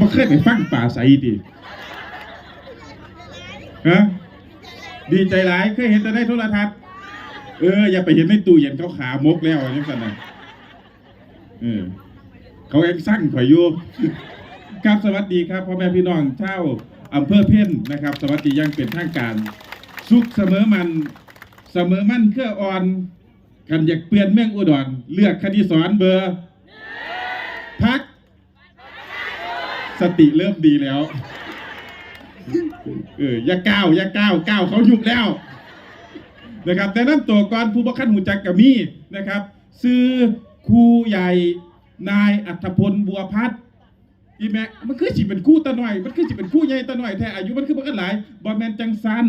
บ่เคยไปฟังป่าใสดิฮะดีใจหลายเคยเห็นแต่ในโทรทัศน์เออ อย่าไปเห็นในตู้เย็นเขาขามกแล้วอย่างนั้นนะเออเขาเองสั่งข่อยอยู่ครับสวัสดีครับพ่อแม่พี่น้องเช่าวอำเภอเพ่นนะครับ สวัสดียังเป็นทางการ สุขเสมอมันเสมอมั่นเครื่ออ่อนกันอยากเปลี่ยนเมืองอุดรเลือกคณิสอนเบอร์ พัก สติเริ่มดีแล้ว เออย่าก้าวอย่าก้าวก้าวเขาหยุดแล้วนะครับแต่น้ำตัวก่อนผู้บังคับหูจักกับมี่นะครับ ซื้อครูใหญ่นายอัธพลบัวพัฒน์อีแม่มันคือสิเป็นคู่ตาหน่อย มันคือสิเป็นคู่ใหญ่ตาหน่อยแท้อายุมันคือมันกันหลายบอแมนจังสัน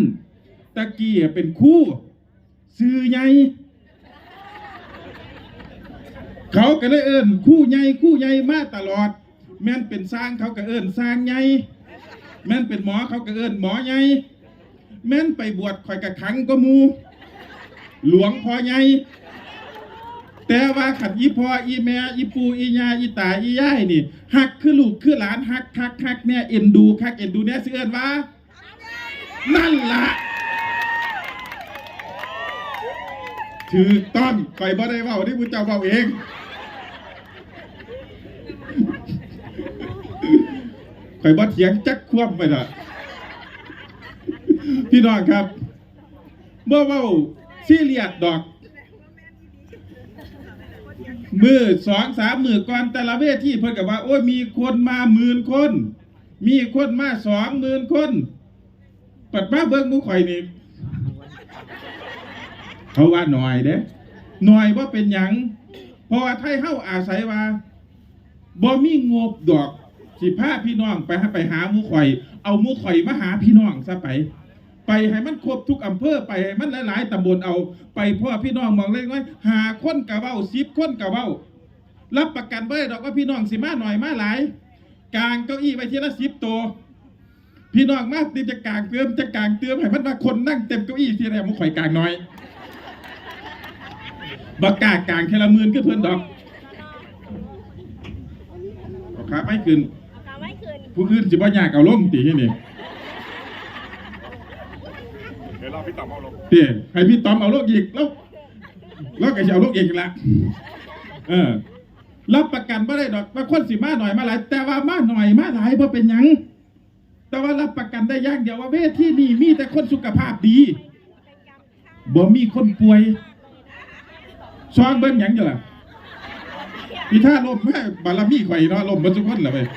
ตะกี้เป็นคู่ซื้อใหญ่เขาก็เลยเอิ้นคู่ใหญ่คู่ใหญ่มาตลอด แม่นเป็นสร้างเขาก็เอิ้นสร้างใหญ่แม่นเป็นหมอเขาก็เอิ้นหมอใหญ่แม่นไปบวชข่อยกะขังก็มู หลวงพอใหญ่แต่ว่าขัดอีพ่ออีแม่อีปูอียาอีตาอีย่ายนี่หักคือลูกคือหลานหักคักคักแน่เอ็นดูคักเอ็นดูแน่สิเอิ้นว่า นั่นล่ะถือต้อนข่อยบ่ได้เว้าที่ผู้เจ้าเว้าเอง ข่อยบ่เถียงจักควบไปละพี่น้องครับเมื่อว้าซีเรียสดอก มือสองสามมือก่อนแต่ละเวทีเพิ่นกับว่า โอ้ยมีคนมาหมื่นคน มีคนมาสองหมื่นคน ปัดมาเบิ่งมูข่อยนี่เขาว่าหน่อยเด้หน่อยว่าเป็นหยังเพราะว่าไทยเฮาอาศัยว่าบ่มีงบดอก สิพาพี่น้องไปไปหามูข่อย เอามูข่อยมาหาพี่น้องซะไป ไปให้มันครบทุกอำเภอไปให้มันหลายๆตำบลเอา ไปพ่อพี่น้องมองเล็กน้อยหาคนกะเว้าสิบคนกะเว้ารับประกันไว้ดอกว่าพี่น้องสิมาหน่อยมาหลายกลางเก้าอี้ไว้ทีละสิบตัวพี่น้องมาติจะกลางเติมจะกลางเติมให้มันมาคนนั่งเต็มเก้าอี้ทีไรมันข่อยกลางน้อยบักกากลางแค่ละหมื่นก็เพิ่อนดอกเอาขาไม่ขึ้น ผู้อื่นสิบ่ยากเอาลงตีนี่นี่เดี๋ยวเราพี่ต่อมเอาลงเตี้ยให้พี่ต้อมเอาลงอีกแล้วแล้วก็จะเอาลงอีกละเออรับประกันไม่ได้ดอกว่าคนสิมาหน่อยมาหลาย แต่ว่ามาหน่อยมาหลายเพราะเป็นหยัง แต่ว่ารับประกันได้อย่างเดียวว่าเวทีนี่มีแต่คนสุขภาพดีบ่มีคนป่วยซองเบิ้งหยังจ้ะล่ะพี่ท่าลมแม่บารมีข่อยเนาะลมมาทุกคนเลย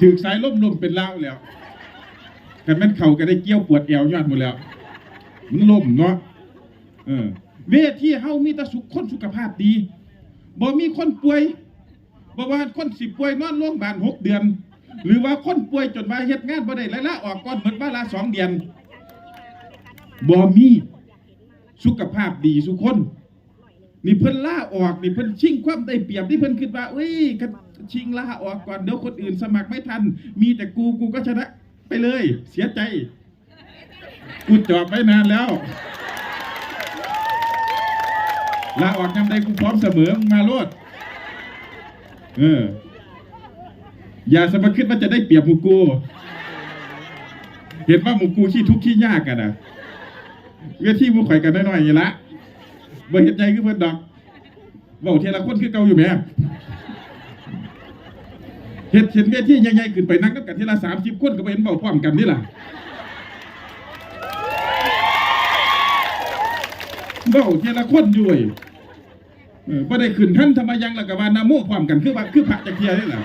ถือสายลมลมเป็นเล่าวแล้วแต่แม่นเขาก็ได้เกี่ยวปวดเอวยอดหมดแล้ว มันลมเนาะเออเวทีเฮามีแต่สุขคนสุขภาพดีบ่มีคนป่วยบ่ว่าคนสิป่วยนอนโรงพยาบาลหกเดือน หรือว่าคนป่วยจนว่าเฮ็ดงานบ่ได้และละออกก่อนหมดเวลาสองเดือนบ่มีสุขภาพดีสุขคนนี่เพิ่นล่าออกนี่เพิ่นชิงความได้เปรียบที่เพิ่นคิดว่าเอ้ยกัน ชิงลาออกก่อนเดี๋ยวคนอื่นสมัครไม่ทัน มีแต่กูกูก็ชนะไปเลย เสียใจ กูจอบไว้นานแล้วลาออกยำใดกูพร้อมเสมอมาโลดเออ อย่าสมาคิดว่าจะได้เปรียบหมูกู เห็นว่าหมูกูขี้ทุกข์ขี้ยากกันนะเวทีมูข่อยกันน้อยๆอย่างละบ่เห็นใจคือเพิ่อนดอกเว้าเทละคนคือเก่าอยู่แหม่ เห็ดเห็นเวทีใหญ่ๆขึ้นไปนั่งกับกันทีละสามสิบคนก็ไปเห็นเบาพร้อมกันนี่ล่ะเบ้าเทละคนอยู่เว้ยเออบ่ได้ขึ้นท่านธรรมยังล้วก็ว่านาโมพร้อมกันคือว่าคือพระจักเทียนี่ล่ะ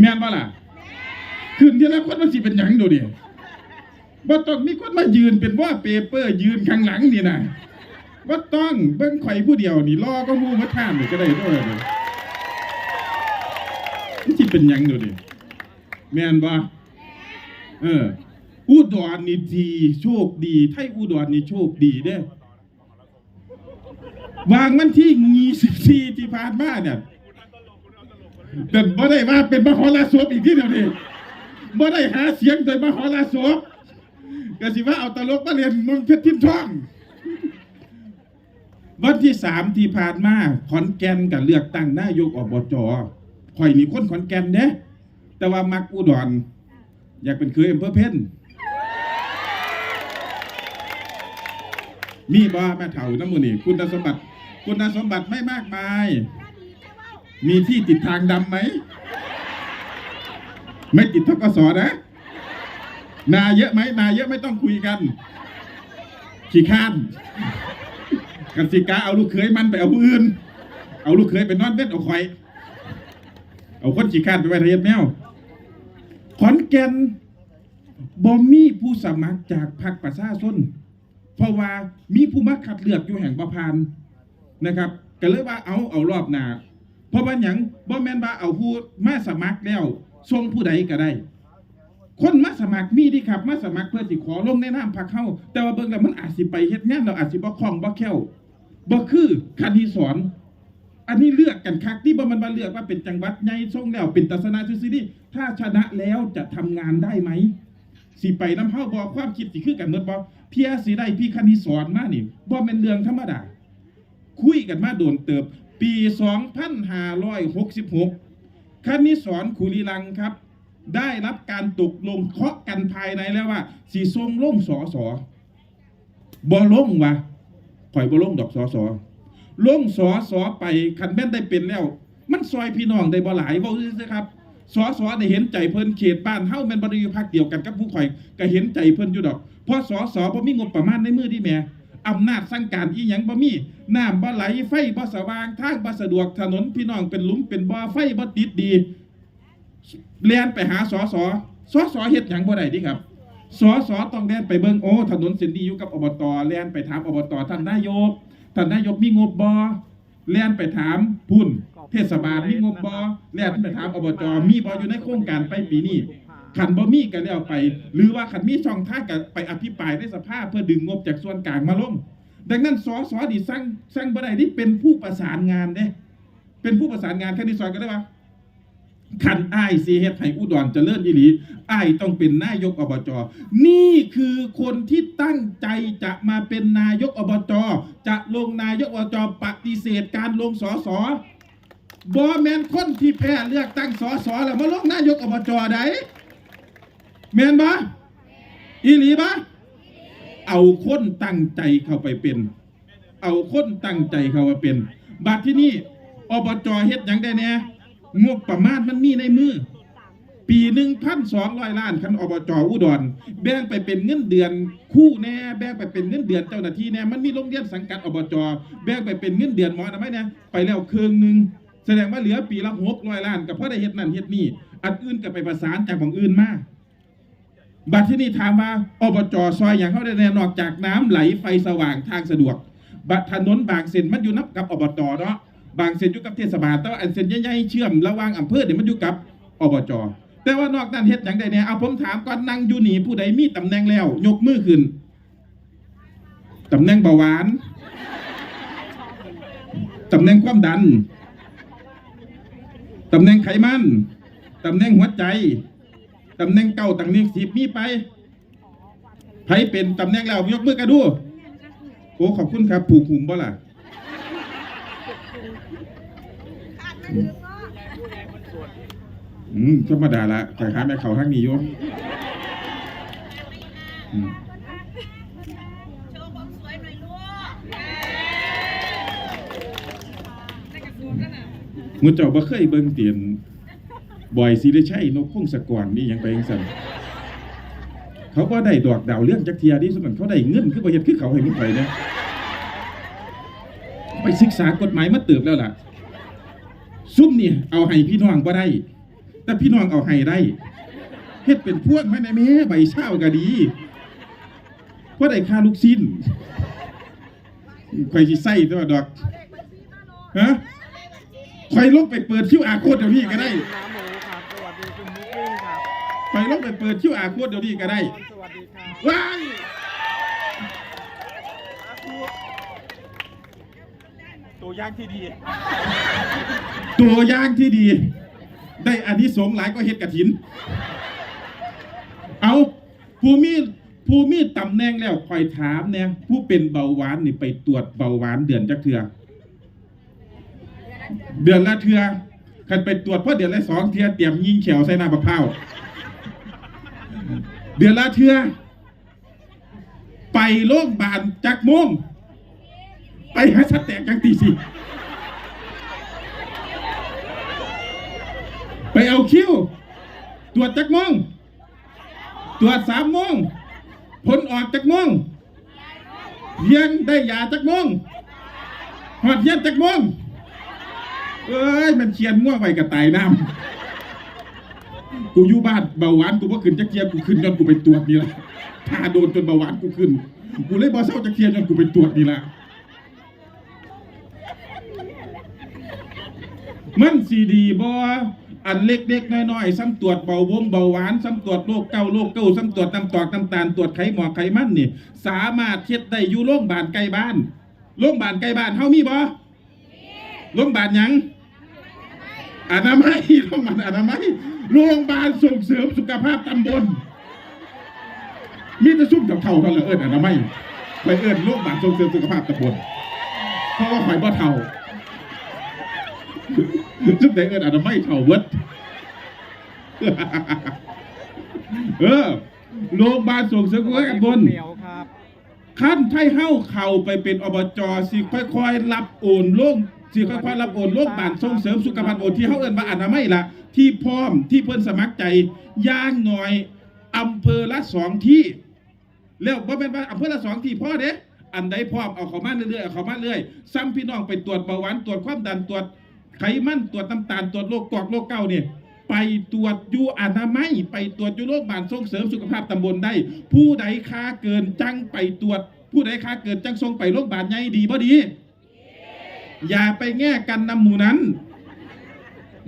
แม่นบ่ล่ะขึ้นเทละคนมันสิเป็นหยังดูดิบ่ต้องมีคนมายืนเป็นว่าเปเปอร์ยืนข้างหลังนี่นะบ่ต้องเบิ่งข่อยผู้เดียวนี่รอก็ฮู้มาท่ามนี่ก็ได้ด้วย เป็นหยังดูดิแม่นบ่เออ อุดรนี่ดี โชคดีไทยอุดรนี่โชคดีเด้วางวันที่ยี่สิบสี่ที่ผ่านมาเนี่ยเป็นบ่ได้ว่าเป็นมหรสพอีกที่เดียวนี่บ่ได้หาเสียงโดยมหรสพก็สิว่าเอาตลกมาเรียนมึงเพชรทิมทอง วันที่สามที่ผ่านมาขอนแก่นกับเลือกตั้งนายกอบจ ข่อยนี่คนขอนแก่นเด้แต่ว่ามักอุดร อยากเป็นคยออำเภอเพ่นมีบ่แม่เฒ่าน้ำมือนี่คุณสมบัติ คุณสมบัติไม่มากมาย มีที่ติดทางดำไหม ไม่ติดทกสนะ นาเยอะไหมนาเยอะไม่ต้องคุยกัน ขี้ข้านกันสิกาเอาลูกเขยมันไปเอาผู้อื่น เอาลูกเขยไปนอนเบ็ดเอาคอย เอาคนขี้ข้านไปไว้ทะเยบแมวขอนแก่นบ่มีผู้สมัครจากพรรคประชาชนเพราะว่ามีผู้มาคัดเลือกอยู่แห่งประพานนะครับก็เลยว่าเอาเอารอบหน้าเพราะว่าหยังบ่แม่นว่าเอาผู้มาสมัครแล้วส่งผู้ใดก็ได้ คนมาสมัครมีดีครับมาสมัครเพื่อสิขอลงในนามพรรคเฮาแต่ว่าเบิ่งแล้วมันอาจสิไปเฮ็ดงานเราอาจสิบ่คล่องบ่แคล่วบ่คือคันที่สอน อันนี้เลือกกันคักที่บ่มันมาเลือกว่าเป็นจังหวัดใหญ่ส่งแล้วเป็นตัศนาซื่อๆนี่ถ้าชนะแล้วจะทำงานได้ไหมสิไปน้ำเฮาบ่ความคิดสิคือกันหมดบ่เพียสิได้พี่คันที่สอนมานี่บ่แม่นเรื่องธรรมดา คุยกันมาโดนเติบ ปี 2566คันนี้สอนขุลีลังครับ ได้รับการตกลงเคาะกันภายในแล้วว่าสีทรงลงสอสอบอลงวะข่อยบอลงดอกสอสอ ลงสอสอไปคันแม่นได้เป็นแล้ว มันซอยพี่น้องได้บ่หลายบ่ซื่อครับสอสอได้เห็นใจเพิ่นเขตบ้านเฮาแม่นบ่ได้อยู่ภาคเดียวกันกับผู้ข่อยก็เห็นใจเพิ่นอยู่ดอกเพราะสอสอบ่มีงบประมาณในมือที่แม่อำนาจสั่งการอีหยังบ่มีน้ำบ่ไหลไฟบ่สว่างทางบ่สะดวกถนนพี่น้องเป็นหลุมเป็นบ่อไฟบ่ติดดีเลียนไปหาสอสอสอสอเฮ็ดหยังบ่ได้ดิครับสอสอต้องเลียนไปเบิ่งโอ้ถนนเส้นนี้อยู่กับอบตเลียนไปถามอบตท่านนายก ท่านนายกมีงบบอเลียนไปถามพุ่น เทศบาลมีงบบอเลียนไปถามอบจมีบออยู่ในโครงการไปปีนี้ขันบ่มีกันแล้วไป หรือว่าขันมีช่องท่ากันไปอภิปรายในสภาเพื่อดึงงบจากส่วนกลางมาลงดังนั้นสอสอดิสร้างสร้างบ่ได้ที่เป็นผู้ประสานงานเด้เป็นผู้ประสานงานแค่นี้ซอยก็ได้ปะ ขันอ้ายสีเฮ็ดให้อุดรเจริญอีหลีอ้ายต้องเป็นนายกอบจ นี่คือคนที่ตั้งใจจะมาเป็นนายกอบจ จะลงนายกอบจปฏิเสธการลงสอสอบอแมนคนที่แพ้เลือกตั้งสอสอแล้วมาลงนายกอบจไดแมนบะอีหลีบะเอาคนตั้งใจเข้าไปเป็น เอาคนตั้งใจเข้ามาเป็น บัดที่นี่อบจเฮ็ดยังได้แน่ งบประมาณมันมีในมือ ปีหนึ่งพันสองร้อยล้านคันอบจอุดร แบ่งไปเป็นเงินเดือนคู่แน่ แบ่งไปเป็นเงินเดือนเจ้าหน้าที่แน่ มันมีโรงเรียนสังกัดอบจ แบ่งไปเป็นเงินเดือนหมอนะไหมเนี่ยไปแล้วเครึ่งหนึ่งแสดงว่าเหลือปีละหกร้อยล้านกับเพ่อได้เฮ็ดนั่นเฮ็ดนี่ อันอื่นก็ไปประสานจากของอื่นมาบัดที่นี่ถามว่าอบจซอยอย่างเขาได้แน่นอกจากน้ำไหลไฟสว่างทางสะดวกบัดถนนบางเส้นมันอยู่นับกับอบตเนาะ บางเส้นอยู่กับเทศบาลแต่ว่าอันเส้นใหญ่ๆเชื่อมระหว่างอำเภอเนี่ยมันอยู่กับอบจแต่ว่านอกนั้นเฮ็ดอย่างใดเนี่ยเอาผมถามก่อนนั่งอยู่นี่ผู้ใดมีตำแหน่งแล้ว ยกมือขึ้นตำแหน่งเบาหวานตำแหน่งความดันตำแหน่งไขมันตำแหน่งหัวใจตำแหน่งเก่าตำแหน่งสิบมีไปไผเป็นตำแหน่งแล้วยกมือกันดูโอ้ขอบคุณครับ ผูกหุ่มบ่ล่ะ อืมธรรมดาละแต่หาแม่เขาทั้งนี้โยมอืมโชว์ความสวยหน่อยลูกมุเจ้าบ่เคยเบิ่งเตียนบ่อยสิได้ใช่นกพงศกรนี่ยังไปจังซั่นเขาบ่ได้ดอกดาวเรื่องจักเทียดิสมันเขาได้เงินคือบ่เฮ็ดคือเขาให้มึงไปเด้ไปศึกษากฎหมายมาเติบแล้วล่ะ ซุ่มนี่เอาให้พี่น้องบ่ได้ แต่พี่น้องเอาให้ได้เฮ็ดเป็นพวกไม่ได้แม่ใบเช้าก็ดีเพราะได้ค่าลูกชิ้นข่อยสิใส่ตัวดอกฮะข่อยลงไปเปิดคิวอาโคดเดี๋ยวนี้ก็ได้น้ำหมูครลบข่อยลงไปเปิดคิวอาโคดเดี๋ยวนี้ก็ได้ว้าย ตัวอย่างที่ดี ตัวอย่างที่ดี ได้อานิสงส์หลายก็เฮ็ดกระถิน เอาผู้มีผู้มีตำแหน่งแล้วคอยถามเนี่ยผู้เป็นเบาหวานนี่ไปตรวจเบาหวานเดือนจักเทือเดือนละเทือคันไปตรวจเพราะเดือนละสองเทียเตรียมยิงเขียวใส่หน้าบักเผาวเดือนละเทือไปโรงพยาบาลจักโมง ไปหาชัดแตกจังตีสิไปเอาคิวตรวจจักโมงตรวจสามโมงผลออกจักโมงเพียงได้ยาจักโมงหอดเย็นจักโมงเอ้ยมันเชียนง่วงไปกับตายน้ำกูอยู่บ้านเบาหวานกูว่าขึ้นจักเทียกูขึ้นจนกูไปตรวจนี่แหละถ้าโดนจนเบาหวานกูขึ้น กูเลยบอเศร้าจักเทียจนกูไปตรวจนี่แหละ มันสีดีบออันเล็กๆน้อยๆซ้ำตรวจเบาวงเบาหวานซ้ำตรวจโรคเก้าโรคเก้าซ้ำตรวจน้ำตอกน้ำตาลตรวจไขหมอกไขมันนี่สามารถเทียดได้อยู่โรงพยาบาลใกล้บ้านโรงพยาบาลใกล้บ้านเฮามีบ่โรงพยาบาลยังอนามัยโรงพยาบาลอนามัยโรงพยาบาลส่งเสริมสุขภาพตำบลมีแต่ซุ่มเท่าเท่านั้นเอิญอนามัยไปเอิญโรงพยาบาลส่งเสริมสุขภาพตำบลเพราะว่าข่อยบ่เท่า ซึ่งแต่เอิญอนามัยเท่าเวิร์ดเออโรงพยาบาลส่งเสริมสุขภาพตำบลเหนียวครับขั้นไทยเฮ้าเข่าไปเป็นอบจสิค่อยๆ รับโอนโล่งสิค่อยๆรับโอนโล่งบานส่งเสริมสุขภาพโอนที่เขาเอิ้นว่าอนามัยละที่พร้อมที่เพิ่นสมัครใจย่างหน่อยอำเภอละสองที่ แล้วบ่เป็นว่าอำเภอละสองที่พ่อเด้อันใดพร้อมเอาเข้ามาเรื่อยๆเอาเข้ามาเรื่อยซ้ำพี่น้องไปตรวจเบาหวานตรวจความดันตรวจ ไขมันตรวจน้ำตาลตรวจโรคกอกโรคเก้าเนี่ยไปตรวจอยู่อนามัย ไปตรวจอยู่โรงพยาบาลส่งเสริมสุขภาพตำบลได้ ผู้ใดค่าเกินจังไปตรวจ ผู้ใดค่าเกินจังส่งไปโรงพยาบาลใหญ่ดีบ่ดี อย่าไปแง่กันนำหมู่นั้น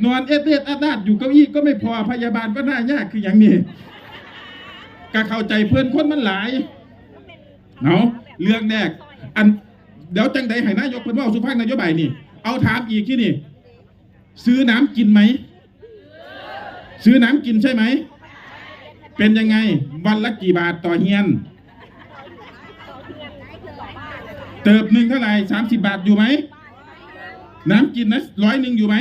นอนเอดเอดอาดาดอยู่เก้าอี้ก็ไม่พอพยาบาลก็น่ายากคืออย่างนี้ก็เข้าใจเพื่อนคนมันหลายเนาะเรื่องแรกอันเดี๋ยวจังใดให้นายกเพิ่นเว่าสุภาพนายบายนี่เอาถามอีกที่นี่ ซื้อน้ำกินไหม ซื้อน้ำกินใช่ไหม เป็นยังไง วันละกี่บาทต่อเฮียน เติบหนึ่งเท่าไหร่สามสิบบาทอยู่ไหม น้ำกินนะร้อยหนึ่งอยู่ไหม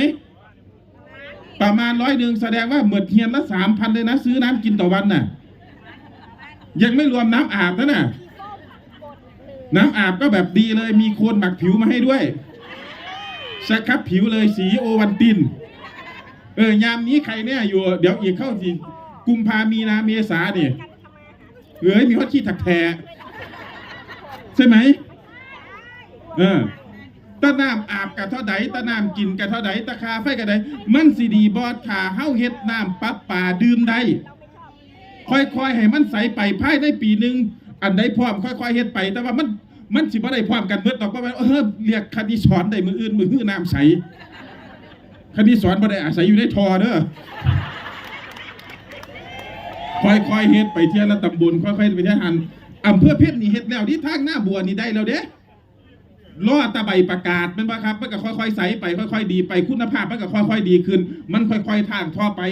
ประมาณร้อยหนึ่งแสดงว่าเหมือนเฮียนละสามพันเลยนะ ซื้อน้ำกินต่อวันน่ะ ยังไม่รวมน้ำอาบนะน่ะ น้ำอาบก็แบบดีเลยมีโคนหมักผิวมาให้ด้วย สครับผิวเลยสีโอวันติน เออยามนี้ใครเนี่ยอยู่ เดี๋ยวอีกเข้าสิกุมภามีนาเมษาเนี่ยเอ้ยมีฮอตขี้ถักแทใช่ไหมเออตะน้ำอาบกับเท่าใดตะน้ำกินกับเท่าใดตะคาไฟกับใดมันสิดีบอดขาเฮาเฮ็ดน้ำปับป่าดื่มได้ค่อยๆให้มันใสไปภายในปีหนึ่งอันใดพร้อมค่อยๆเฮ็ดไป แต่ว่ามัน มันสิบ่ได้พร้อมกันเบิดดอกเพราะว่าเออเรียกคดีสอนได้มืออื่นมือหื้อน้ำใสคดีสอนบ่ได้อาศัยอยู่ในทอเด้อค่อยๆเฮ็ดไปเที่ยละตำบลค่อยๆไปเที่ยหันอำเภอเพชรนี่เฮ็ดแล้วที่ทางหน้าบัวนี่ได้แล้วเด้รอตะใบประกาศมันว่าครับมันก็ค่อยๆใสไปค่อย ๆ ดีไปคุณภาพมันก็ค่อยๆดีขึ้น มันค่อย ๆทางท่อไป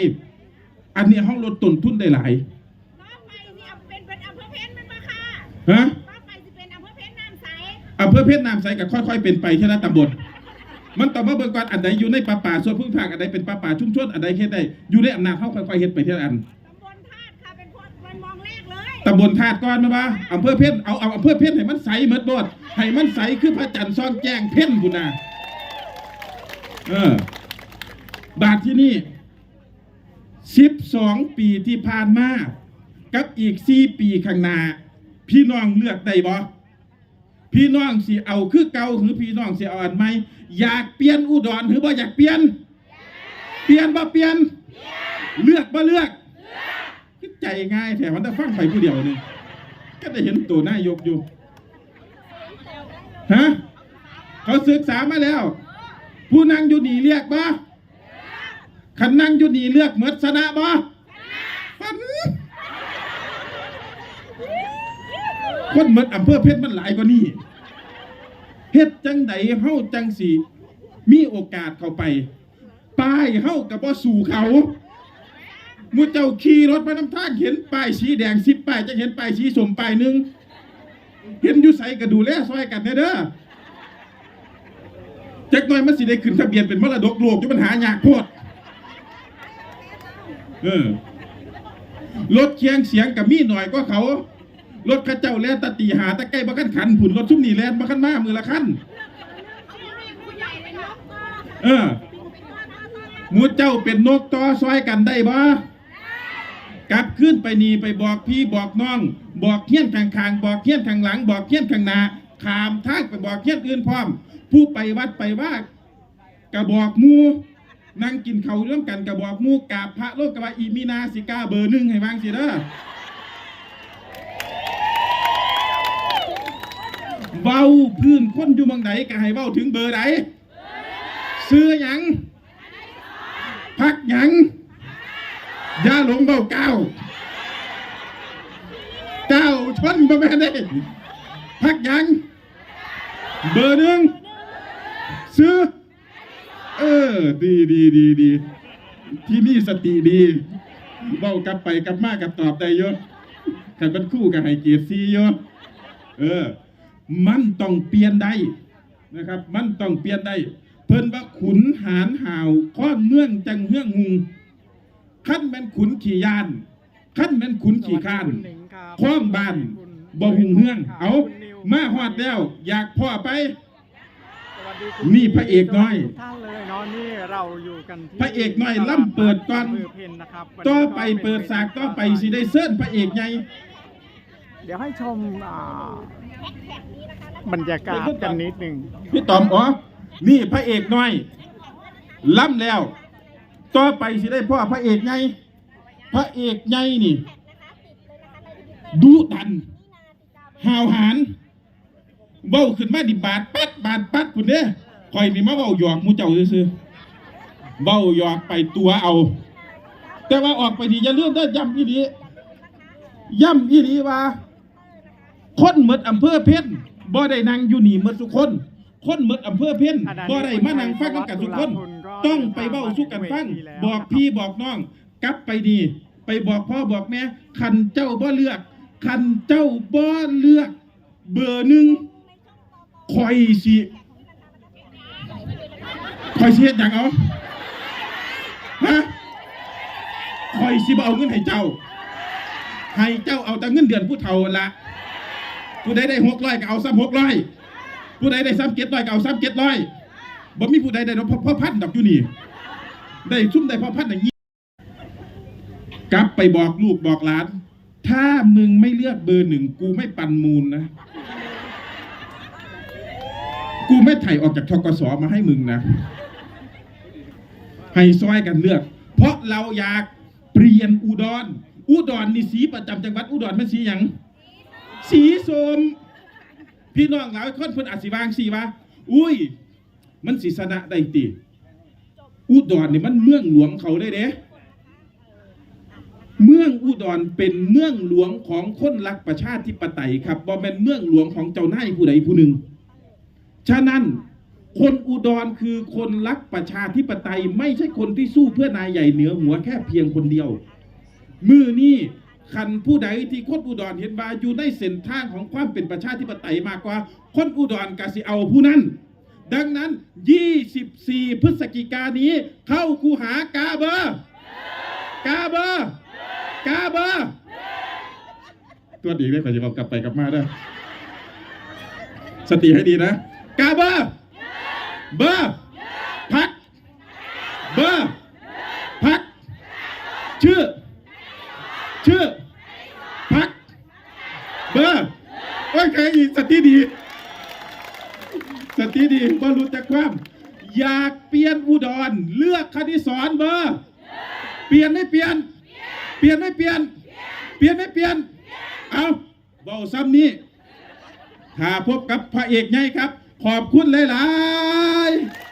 อันนี้ห้องลดต้นทุนได้หลายต่อไปเนี่ยเป็นเป็นอำเภอเพชรมันมาค่ะฮะต่อไปจะเป็นอำเภอเพชรน้ำใส อำเภอเพชรน้ำใสก็ค่อย ๆ เป็นไปเท่านั้นตำบลมันต่อมาเบิ่งก่อนอันใดอยู่ในป่าป่าส่วนพื้นภาคอันใดเป็นป่าป่าชุมชนอันใดเฮ็ดได้อยู่ในอำนาจเฮาค่อยๆเฮ็ดไปเท่านั้นตำบลธาตุค่ะเป็นคนเป็นมองแรกเลยตำบลธาตุก่อนมาบ่าอำเภอเพชรเอาเอาอำเภอเพชรให้มันใสเหมือนโดดให้มันใสคือพระจันทร์ซ่องแจ้งเพ่นพุ่นน่ะเออบาทที่นี่สิบสองปีที่ผ่านมากับอีกสี่ปีข้างหน้าพี่น้องเลือกได้บ่ พี่น้องสิเอาคือเก่าหรือพี่น้องสิเอาอันใหม่อยากเปลี่ยนอุดรหรือบ่อยากเปลี่ยน เปลี่ยนบ่เปลี่ยน เลือกบ่เลือกคือใจง่ายแถมมันได้ฟังไปผู้เดียวนี่ก็ได้เห็นตัวนายกอยู่ฮะเขาศึกษามาแล้ว ผู้นั่งอยู่นี่เรียกบ่คันนั่งอยู่นี่เลือกเหมือนชนะบ่ฟัน คนเหมือนอำเภอเพชรมันหลายกว่านี้เฮ็ดจังใดเฮาจังสีมีโอกาสเข้าไป ป้ายเฮากับบ่สู่เขามูเจ้าขี่รถมานำทางเห็นป้ายสีแดงสิบป้ายจะเห็นป้ายสีสมป้ายหนึ่งเห็นอยู่ใสก็ดูแลซอยกันแน่เด้อจักหน่อยมันสิได้ขึ้นทะเบียนเป็นมรดกโลกอยู่ปัญหายากโพดเออรถเคียงเสียงกับมีหน่อยก็เขา รถข้าเจ้าแล่นตะตีหาตะใกล้บักขันขันผุนรถซุ่มนี่แล่นบักันมามือละคันเลยเนเออมูเจ้าเป็นนกต่อซอยกันได้บ่กลับขึ้นไปนีไปบอกพี่บอกน้อง บอกเฮี้ยนข้างๆบอกเฮี้ยนข้างหลัง บอกเฮี้ยนข้างหน้าขามทางไปบอกเฮี้ยนอื่นพร้อม ผู้ไปวัดไปว่ากระบอกมูนั่งกินเขาวร่วมกันกระบอกมูกาบพระโลกกว่าอีมีนาสิกาเบอร์หนึ่งให้วางสิเด้อ เว้าพื้นคนอยู่เมืองไหนก็ให้เว้าถึงเบอร์ไหนซื้อหยังพักหยังย่าหลงเบาเก้าเก้าชนบ่แม่นได้พักหยัง เบอร์หนึ่งซื้อ เออ ดีดีดีดีที่นี่สติดีเบากลับไปกลับมากับตอบได้เยอะขันเป็นคู่กับไฮเกียรติซีเยอะ เออ มันต้องเปลี่ยนได้นะครับ มันต้องเปลี่ยนได้ เพิ่นว่าขุนหารห่าวข้อนเมืองจังเฮืองหุงขั้นแม่นขุนขี่ยานขั้นแม่นขุนขี่ข้านคุณหนิงครับข้องบ้านบ่หุงเฮือง เอามาฮอดแล้ว อยากพ่อไปสวัสดีคุณนี่พระเอกน้อยทุกท่านเลยเนาะนี่เราอยู่กันที่พระเอกน้อยล่ำเปิดก่อนมือเพนนะครับวันนี้ต่อไปเปิดสากต่อไปสิได้เซิร์นพระเอกใหญ่เดี๋ยวให้ชมอ่าบรรยากาศกันนิดหนึ่งพี่ตอมอ๋อนี่พระเอกน้อยล่ำแล้ว ต่อไปสิได้พ่อพระเอกใหญ่พระเอกใหญ่นี่ดุดันห้าวหาญเบ้าขึ้นมาดิบาดปัดบาดปัดพุ่นเด้คอยนี่มาเบ้าหยอกหมูเจ้าซื่อๆเบ้าหยอกไปตัวเอา แต่ว่าออกไปนี่อย่าลืมเด้อย้ำอีหลีย้ำอีหลีว่า คนหมดอำเภอเพ่นบ่ได้นั่งอยู่นี่หมดทุกคน คนหมดอำเภอเพ่นบ่ได้มานั่งฟังกันกับทุกคน ต้องไปเว้าสู้กันฟังบอกพี่บอกน้อง กลับไปดี ไปบอกพ่อบอกแม่คันเจ้าบ่เลือก คันเจ้าบ่เลือก เบอร์หนึ่งคอยสิคอยสิเฮ็ดหยังเอาฮะคอยสิบ่เอาเงินให้เจ้าให้เจ้าเอาแต่เงินเดือนผู้เฒ่าละ ผู้ใดได้หกร้อยก็เอาซ้ำหกร้อยผู้ใดได้ซ้ำเจ็ดร้อยก็เอาซ้ำเจ็ดร้อยบ่มีผู้ใดได้พ่อพ่อพันดอกอยู่นี่ได้ซุ่มได้พ่อพันอย่างนี้กลับไปบอกลูกบอกหลาน ถ้ามึงไม่เลือกเบอร์หนึ่งกูไม่ปันมูลนะ กูไม่ไถ่ออกจากทกสมาให้มึงนะให้ซอยกันเลือก เพราะเราอยากเปลี่ยนอุดร อุดรนี่สีประจำจังหวัดอุดรมันสีหยัง สีส้มพี่น้องหลายคนเพิ่นอาจสิวางสีว่า อุ้ย มันสิสนะได้ติอุดรนี่มันเมืองหลวงเขาได้เด้เมืองอุดรเป็นเมืองหลวงของคนรักประชาธิปไตยครับบ่แม่นเมืองหลวงของเจ้านายผู้ใดผู้หนึ่ง ฉะนั้นคนอุดรคือคนรักประชาธิปไตย ไม่ใช่คนที่สู้เพื่อนายใหญ่เหนือหัวแค่เพียงคนเดียว มือนี่ คันผู้ใดที่คนอุดรเห็นว่าอยู่ในเส้นทางของความเป็นประชาธิปไตยมากกว่า คนอุดรกสิเอาผู้นั้น ดังนั้น 24 พฤศจิกายนนี้ เข้าคูหากาเบอร์กาเบอร์กาเบอร์ตัวดีได้ขอจะเอากลับไปกลับมาได้อสติให้ดีนะกาเบอร์เบอร์พักเบอร์พักชื่อชื่อ พัก เบอร์โอ้ยใครอีกส ติดีสติดีบรรู้จักความ อยากเปลี่ยนอุดร เลือกคณิสอนเบอร์เปลี่ยนไม่เปลี่ยน เปลี่ยนไม่เปลี่ยน เปลี่ยนไม่เปลี่ยน เอาเบาซ้ำนี้ถ้าพบกับพระเอกไงครับ ขอบคุณหลาย ๆ